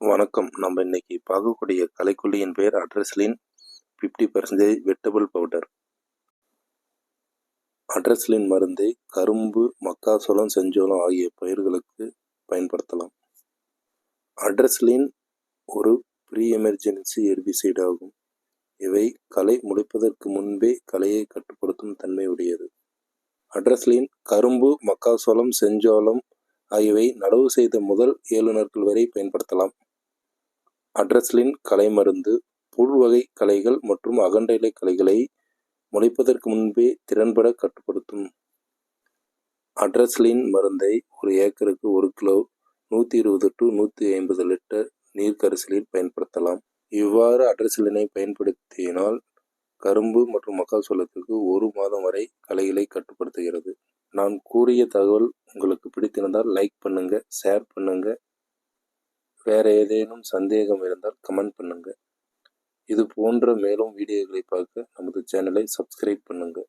வணக்கம். நம்ம இன்னைக்கு பார்க்கக்கூடிய கலைக்குள்ளியின் பெயர் atrazine fifty percentage wettable powder atrazine மருந்தை கரும்பு மக்காசோளம் செஞ்சோளம் ஆகிய பயிர்களுக்கு பயன்படுத்தலாம். அட்ரஸ்லின் ஒரு ப்ரீ எமர்ஜென்சி எர்பிசைடு ஆகும். இவை களை முளைப்பதற்கு முன்பே களையை கட்டுப்படுத்தும் தன்மை உடையது. அட்ரஸ்லின் கரும்பு மக்காசோளம் செஞ்சோளம் ஆகியவை நடவு செய்த முதல் ஏழு நாட்கள் வரை பயன்படுத்தலாம். அட்ரஸ்லின் கலை மருந்து புழு வகை கலைகள் மற்றும் அகன்ற இலை முளைப்பதற்கு முன்பே திறன்பட கட்டுப்படுத்தும். அட்ரஸ்லின் மருந்தை ஒரு ஏக்கருக்கு ஒரு கிலோ நூற்றி இருபது டு நூற்றி ஐம்பது லிட்டர் நீர் கரைசலில் பயன்படுத்தலாம். இவ்வாறு அட்ரஸ்லினை பயன்படுத்தினால் கரும்பு மற்றும் மக்காசோளத்திற்கு ஒரு மாதம் வரை களைகளை கட்டுப்படுத்துகிறது. நான் கூறிய தகவல் உங்களுக்கு பிடித்திருந்தால் லைக் பண்ணுங்கள் ஷேர் பண்ணுங்கள் வேறு ஏதேனும் சந்தேகம் இருந்தால் கமெண்ட் பண்ணுங்கள் இது போன்ற மேலும் வீடியோக்களை பார்க்க நமது சேனலை சப்ஸ்கிரைப் பண்ணுங்கள்